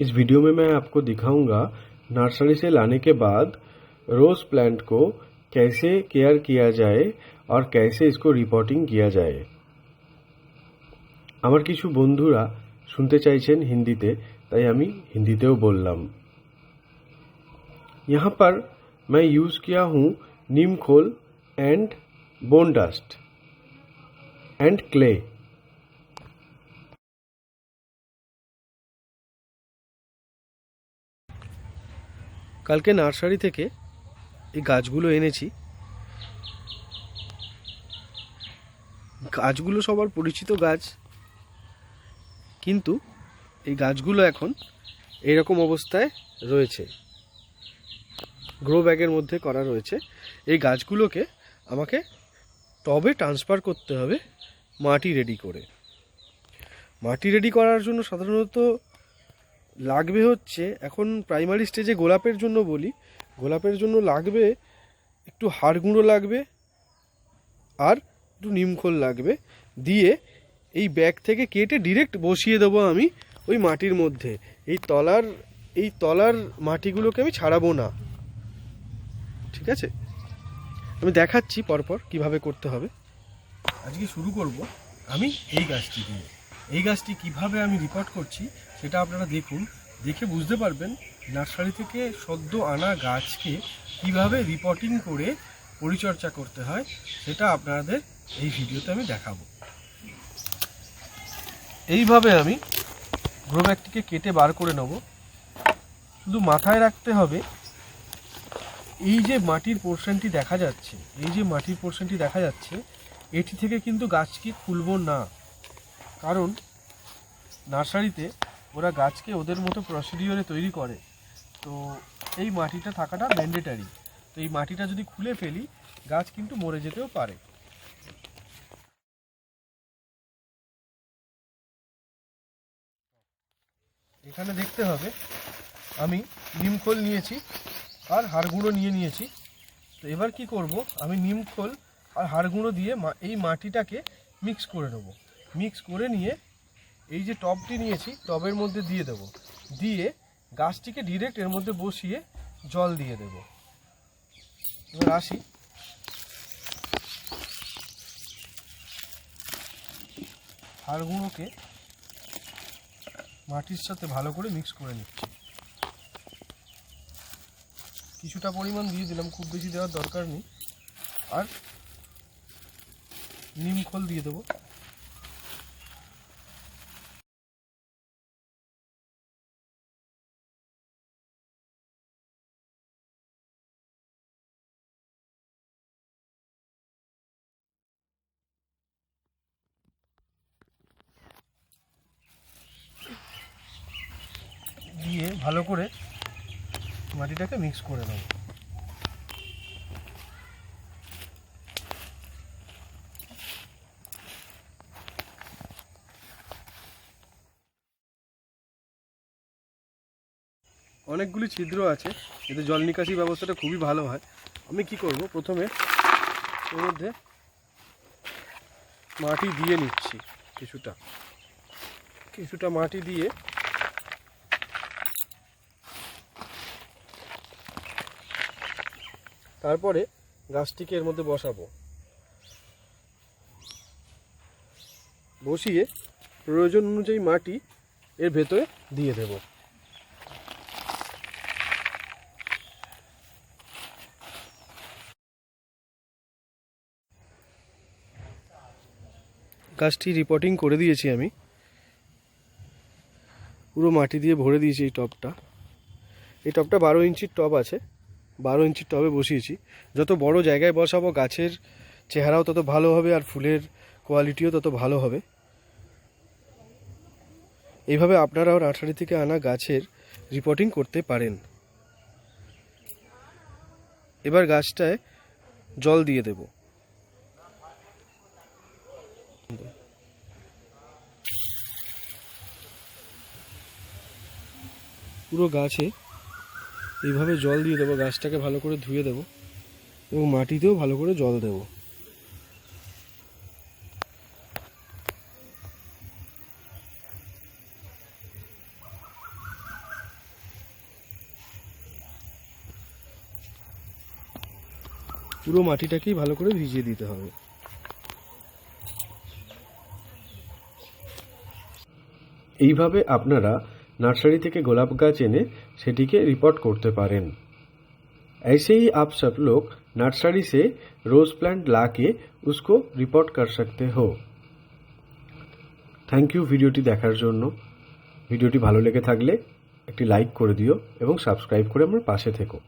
इस वीडियो में मैं आपको दिखाऊंगा नर्सरी से लाने के बाद रोज प्लांट को कैसे केयर किया जाए और कैसे इसको रिपोर्टिंग किया जाए আমার কিছু বন্ধুরা শুনতে চাইছেন হিন্দিতে তাই আমি হিন্দিতেও বললাম यहाँ पर मैं यूज़ किया हूँ नीम खोल and bone dust and clay কালকে নার্সারি থেকে এই গাছগুলো এনেছি। গাছগুলো সবার পরিচিত গাছ। কিন্তু এই গাছগুলো এখন এরকম অবস্থায় রয়েছে। গ্রো ব্যাগের মধ্যে করা রয়েছে। এই গাছগুলোকে আমাকে টবে ট্রান্সফার করতে হবে মাটি রেডি করে। মাটি রেডি করার জন্য সাধারণত লাগবে হচ্ছে, এখন প্রাইমারি স্টেজে গোলাপের জন্য বলি, গোলাপের জন্য লাগবে, একটু হাড় গুঁড়ো লাগবে, আর একটু নিমখোল লাগবে, দিয়ে এই ব্যাগ থেকে কেটে ডিরেক্ট বসিয়ে দেবো আমি ওই মাটির মধ্যে। এই তলার এই তলার মাটিগুলোকে আমি ছাড়াবো না। ঠিক আছে? আমি দেখাচ্ছি পরপর কীভাবে করতে হবে। আজকে শুরু করব আমি এই গাছটি দিয়ে। এই গাছটি কীভাবে আমি রিপোর্ট করছি সেটা আপনারা দেখুন। দেখে বুঝতে পারবেন নার্সারি থেকে সদ্য আনা গাছকে কীভাবে রিপোর্টিং করে পরিচর্যা করতে হয়, সেটা আপনাদের এই ভিডিওতে আমি দেখাবো। এইভাবে আমি গ্রো ব্যাগটিকে কেটে বার করে নেব। শুধু মাথায় রাখতে হবে, এই যে মাটির পোর্শনটি দেখা যাচ্ছে, এই যে মাটির পোর্শনটি দেখা যাচ্ছে, এটি থেকে কিন্তু গাছকে খুলব না। কারণ নার্সারিতে ওরা গাছকে ওদের মতো প্রসিডিওরে তৈরি করে। তো এই মাটিটা থাকাটা ম্যান্ডেটারি তো এই মাটিটা যদি খুলে ফেলি, গাছ কিন্তু মরে যেতেও পারে। এখানে দেখতে হবে, আমি নিমখোল নিয়েছি আর হাড়গুঁড়ো নিয়ে নিয়েছি। তো এবার কি করব, আমি নিমখোল আর হাড়গুঁড়ো দিয়ে এই মাটিটাকে মিক্স করে নেব। মিক্স করে নিয়ে এই যে টবটি নিয়েছি, টবের মধ্যে দিয়ে দেব। দিয়ে গাছটিকে ডিরেক্ট এর মধ্যে বসিয়ে জল দিয়ে দেব। এবার আসি। হাড় গুঁড়োকে মাটির সাথে ভালো করে মিক্স করে নিচ্ছি। কিছুটা পরিমাণ দিয়ে দিলাম, খুব বেশি দেওয়ার দরকার নেই। আর নিম খোল দিয়ে দেবো দিয়ে ভালো করে মাটিটাকে মিক্স করে নেব। অনেকগুলি ছিদ্র আছে, এতে জল নিকাশি ব্যবস্থাটা খুবই ভালো হয়। আমি কি করব? প্রথমে এর মধ্যে মাটি দিয়ে নিচ্ছি, কিছুটা। কিছুটা মাটি দিয়ে তারপরে গাছটিকে এর মধ্যে বসাবো। বসিয়ে প্রয়োজন অনুযায়ী মাটি এর ভেতরে দিয়ে দেব। গাছটি রিপোর্টিং করে দিয়েছি আমি। পুরো মাটি দিয়ে ভরে দিয়েছি এই টবটা। এই টবটা বারো ইঞ্চির টব আছে। বারো ইঞ্চির টবে বসিয়েছি। যত বড় জায়গায় বসাবো, গাছের চেহারাও তত ভালো হবে আর ফুলের কোয়ালিটিও তত ভালো হবে। এইভাবে আপনারাও নার্সারি থেকে আনা গাছের রিপোর্টিং করতে পারেন। এবার গাছটায় জল দিয়ে দেব। পুরো গাছে এইভাবে জল দিয়ে দেবো, গাছটাকে ভালো করে ধুয়ে দেবো এবং মাটিতেও ভালো করে জল দেবো। পুরো মাটিটাকেই ভালো করে ভিজিয়ে দিতে হবে। এইভাবে আপনারা নার্সারি থেকে গোলাপ গাছ এনে সেটিকে रिपोर्ट করতে পারেন ऐसे ही आप सब लोग नर्सरी से रोज प्लांट लाके उसको रिपोर्ट कर सकते हो থ্যাংক ইউ ভিডিওটি দেখার জন্য ভিডিওটি ভালো লেগে থাকলে একটি লাইক করে দিও এবং সাবস্ক্রাইব করে আমার পাশে থেকো